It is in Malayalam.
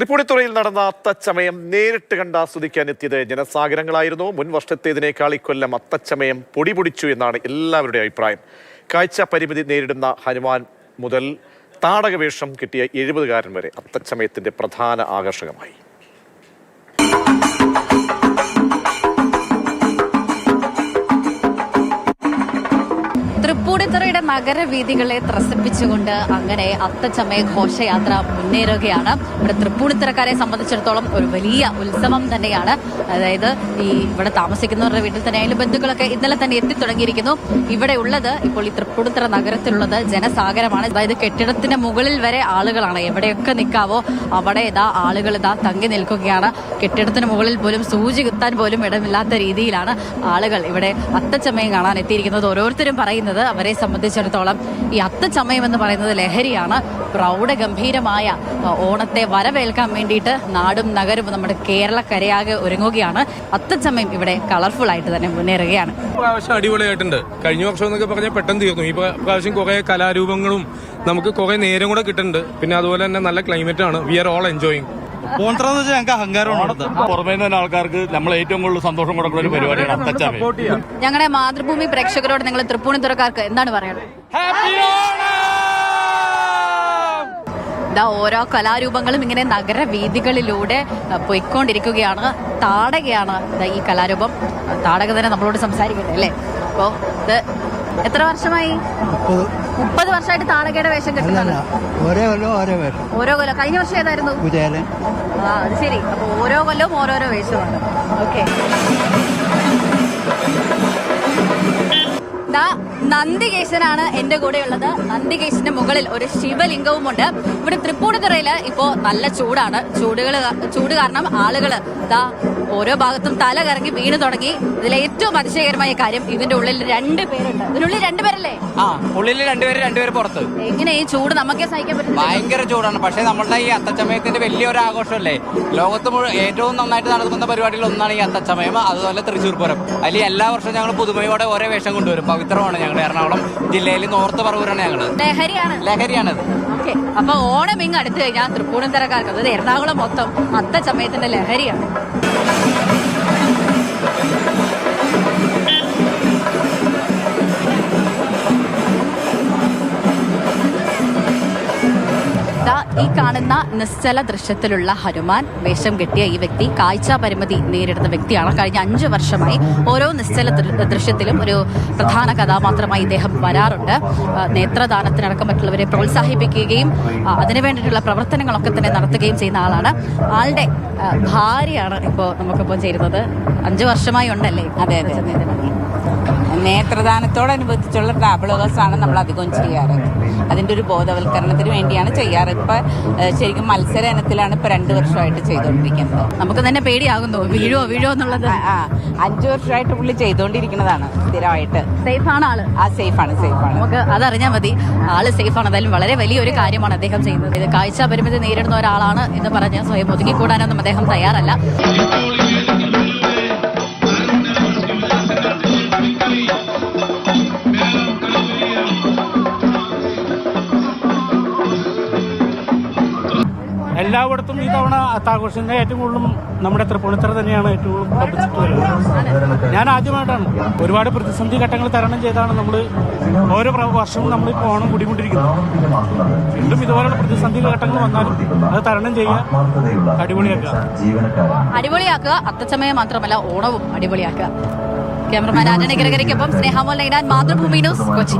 തൃപ്പൂണിത്തുറയിൽ നടന്ന അത്തച്ചമയം നേരിട്ട് കണ്ട് ആസ്വദിക്കാൻ എത്തിയത് ജനസാഗരങ്ങളായിരുന്നു. മുൻ വർഷത്തേതിനേക്കാൾ ഇക്കൊല്ലം അത്തച്ചമയം പൊടി പൊടിച്ചു എന്നാണ് എല്ലാവരുടെയും അഭിപ്രായം. കാഴ്ച പരിമിതി നേരിടുന്ന ഹനുമാൻ മുതൽ താടകവേഷം കിട്ടിയ എഴുപതുകാരൻ വരെ അത്തച്ചമയത്തിന്റെ പ്രധാന ആകർഷകമായി. തൃപ്പൂണിത്തുറയുടെ നഗരവീഥികളെ ത്രസിപ്പിച്ചുകൊണ്ട് അങ്ങനെ അത്തച്ചമയ ഘോഷയാത്ര മുന്നേറുകയാണ്. ഇവിടെ തൃപ്പൂണിത്തുറക്കാരെ സംബന്ധിച്ചിടത്തോളം ഒരു വലിയ ഉത്സവം തന്നെയാണ്. അതായത് ഈ ഇവിടെ താമസിക്കുന്നവരുടെ വീട്ടിൽ തന്നെ ആയാലും ബന്ധുക്കളൊക്കെ ഇന്നലെ തന്നെ എത്തിത്തുടങ്ങിയിരിക്കുന്നു. ഇവിടെ ഉള്ളത് ഇപ്പോൾ ഈ തൃപ്പൂണിത്തുറ നഗരത്തിലുള്ളത് ജനസാഗരമാണ്. അതായത് കെട്ടിടത്തിന്റെ മുകളിൽ വരെ ആളുകളാണ്. എവിടെയൊക്കെ നിൽക്കാവോ അവിടെ ഇതാ ആളുകൾ ഇതാ തങ്ങി നിൽക്കുകയാണ്. കെട്ടിടത്തിന് മുകളിൽ പോലും സൂചി കുത്താൻ പോലും ഇടമില്ലാത്ത രീതിയിലാണ് ആളുകൾ ഇവിടെ അത്തച്ചമയം കാണാൻ എത്തിയിരിക്കുന്നത്. ഓരോരുത്തരും പറയുന്നത് അവരെ സംബന്ധിച്ചിടത്തോളം ഈ അത്തച്ചമയം എന്ന് പറയുന്നത് ലഹരിയാണ്. പ്രൗഢഗംഭീരമായ ഗംഭീരമായ ഓണത്തെ വരവേൽക്കാൻ വേണ്ടിയിട്ട് നാടും നഗരവും നമ്മുടെ കേരളക്കരയാകെ ഒരുങ്ങുകയാണ്. അത്തച്ചമയം ഇവിടെ കളർഫുൾ ആയിട്ട് തന്നെ മുന്നേറുകയാണ്. പ്രാവശ്യം അടിപൊളിയായിട്ടുണ്ട്. കഴിഞ്ഞ വർഷം എന്നൊക്കെ പറഞ്ഞാൽ പെട്ടെന്ന് തീർന്നു. ഈ പ്രാ- പ്രാവശ്യം കുറെ കലാരൂപങ്ങളും നമുക്ക് കുറെ നേരം കൂടെ കിട്ടുന്നുണ്ട്. പിന്നെ അതുപോലെ തന്നെ നല്ല ക്ലൈമറ്റ് ആണ്. വി ആർ ഓൾ എൻജോയിങ് പോണ്ടറെന്ന് വെച്ചാൽ ഞങ്ങൾക്ക് അഹങ്കാരമാണ് ഇവിടുത്തെ പുറമേ നിന്ന് ആൾക്കാർക്ക് നമ്മൾ ഏറ്റവും കൂടുതൽ സന്തോഷം കൊടുക്കുന്ന ഒരു പരിപാടിയാണ് അത്തച്ചാമി. ഞങ്ങളുടെ മാതൃഭൂമി പ്രേക്ഷകരോട് നിങ്ങൾ തൃപ്പൂണിത്തുറക്കാർക്ക് എന്താണ് പറയുന്നത് ഇതാ ഓരോ കലാരൂപങ്ങളും ഇങ്ങനെ നഗരവീഥികളിലൂടെ വീതികളിലൂടെ പോയിക്കൊണ്ടിരിക്കുകയാണ് താടകയാണ് ഈ കലാരൂപം. താടക തന്നെ നമ്മളോട് സംസാരിക്കട്ടെ അല്ലേ? അപ്പോ ഇത് എത്ര വർഷമായി? മുപ്പത് വർഷമായിട്ട് താണകയുടെ വേഷം കെട്ടുന്നത് ഓരോ കൊല്ലം ഓരോ വേഷം. ഓരോ കൊല്ലം. കഴിഞ്ഞ വർഷം ഏതായിരുന്നു? കുചേലൻ ആ അത് ശരി. അപ്പൊ ഓരോ കൊല്ലവും ഓരോരോ വേഷമാണ്. ഓക്കെ. നന്ദികേശനാണ് എന്റെ കൂടെ ഉള്ളത് നന്ദികേശന്റെ മുകളിൽ ഒരു ശിവലിംഗവും ഉണ്ട് ഇവിടെ തൃപ്പൂണിത്തുറയിൽ ഇപ്പോ നല്ല ചൂടാണ്. ചൂടുകൾ ചൂട് കാരണം ആളുകൾ ദാ ഓരോ ഭാഗത്തും തല കറങ്ങി വീണ് തുടങ്ങി. ഇതിലെ ഏറ്റവും അതിശയകരമായ കാര്യം ഇതിന്റെ ഉള്ളിൽ രണ്ട് പേരുണ്ട്. ഇതിനുള്ളിൽ രണ്ടുപേരല്ലേ ആ ഉള്ളിൽ രണ്ടുപേര് രണ്ടുപേര് പുറത്ത്. എങ്ങനെ ഈ ചൂട് നമുക്കേ സഹിക്കാൻ പറ്റും ഭയങ്കര ചൂടാണ്. പക്ഷേ നമ്മളുടെ ഈ അത്തച്ചമയത്തിന്റെ വലിയൊരു ആഘോഷമല്ലേ? ലോകത്ത് ഏറ്റവും നന്നായിട്ട് നടക്കുന്ന പരിപാടിയിൽ ഒന്നാണ് ഈ അത്തച്ചമയം അതുപോലെ തൃശ്ശൂർ പൂരം. അതിൽ എല്ലാ വർഷവും ഞങ്ങൾ പുതുമയോടെ ഓരോ വേഷം കൊണ്ടുവരും. പവിത്രമാണ് ഞങ്ങളുടെ എറണാകുളം ജില്ലയിൽ നോർത്ത് പറവൂരാണ് ഞങ്ങൾ ലഹരിയാണ്. ലഹരിയാണത്. ഓക്കെ. അപ്പൊ ഓണം ഇങ്ങ് അടുത്ത് കഴിഞ്ഞാൽ തൃപ്പൂണിത്തരക്കാർക്ക് അതായത് എറണാകുളം മൊത്തം അത്ത സമയത്തിന്റെ ലഹരിയാണ്. ഈ കാണുന്ന നിശ്ചല ദൃശ്യത്തിലുള്ള ഹനുമാൻ വേഷം കെട്ടിയ ഈ വ്യക്തി കാഴ്ച പരിമിതി നേരിടുന്ന വ്യക്തിയാണ്. കഴിഞ്ഞ അഞ്ചു വർഷമായി ഓരോ നിശ്ചല ദൃശ്യത്തിലും ഒരു പ്രധാന കഥാപാത്രമായി ഇദ്ദേഹം വരാറുണ്ട്. നേത്രദാനത്തിനടക്കം മറ്റുള്ളവരെ പ്രോത്സാഹിപ്പിക്കുകയും അതിനു വേണ്ടിയിട്ടുള്ള പ്രവർത്തനങ്ങളൊക്കെ തന്നെ നടത്തുകയും ചെയ്യുന്ന ആളാണ്. ആളുടെ ഭാര്യയാണ് ഇപ്പോൾ നമുക്കിപ്പോൾ ചേരുന്നത് അഞ്ചു വർഷമായി ഉണ്ടല്ലേ? അതെ അതെ. നേത്രദാനത്തോടനുബന്ധിച്ചുള്ള ട്രാവലേഴ്സ് ആണ് നമ്മൾ അധികവും ചെയ്യാറ്. അതിന്റെ ഒരു ബോധവൽക്കരണത്തിന് വേണ്ടിയാണ് ചെയ്യാറ്. ഇപ്പൊ ശരിക്കും മത്സര ഇനത്തിലാണ് ഇപ്പൊ രണ്ടു വർഷമായിട്ട് ചെയ്തുകൊണ്ടിരിക്കുന്നത് നമുക്ക് തന്നെ പേടിയാകുന്നു. വീഴോ വീഴോ എന്നുള്ളത്. ആ, അഞ്ചു വർഷമായിട്ട് പുള്ളി ചെയ്തുകൊണ്ടിരിക്കുന്നതാണ് സ്ഥിരമായിട്ട്. സേഫ് ആണ് ആൾ. ആ സേഫ് ആണ് നമുക്ക് അതറിഞ്ഞാൽ മതി. ആൾ സേഫ് ആണ് അതായാലും വളരെ വലിയൊരു കാര്യമാണ് അദ്ദേഹം ചെയ്യുന്നത്. ഇത് കാഴ്ച പരിമിതി നേരിടുന്ന ഒരാളാണ് എന്ന് പറഞ്ഞ് സ്വയം ഒതുങ്ങിക്കൂടാനൊന്നും അദ്ദേഹം തയ്യാറല്ല. എല്ലായിടത്തും ഈ തവണ അത്താഘോഷത്തിന്റെ ഏറ്റവും കൂടുതലും നമ്മുടെ തൃപ്പൂണിത്തറ തന്നെയാണ് ഏറ്റവും കൂടുതൽ പബ്ലിസിറ്റി വരുന്നത് ഞാൻ ആദ്യമായിട്ടാണ് ഒരുപാട് പ്രതിസന്ധി ഘട്ടങ്ങൾ തരണം ചെയ്താണ് നമ്മൾ ഓരോ വർഷവും നമ്മൾ ഇപ്പോൾ ഓണം കൂടിക്കൊണ്ടിരിക്കുന്നത്. വീണ്ടും ഇതുപോലുള്ള പ്രതിസന്ധി ഘട്ടങ്ങൾ വന്നാലും അത് തരണം ചെയ്യുക അടിപൊളിയാക്കുക. അടിപൊളിയാക്കുക. അത്തച്ചമയം മാത്രമല്ല ഓണവും അടിപൊളിയാക്കുക. ക്യാമറമാൻ ആന്റണി ഗിരഗരിക്കൊപ്പം സ്നേഹാമോൽ നൈനാൻ മാതൃഭൂമി ന്യൂസ് കൊച്ചി.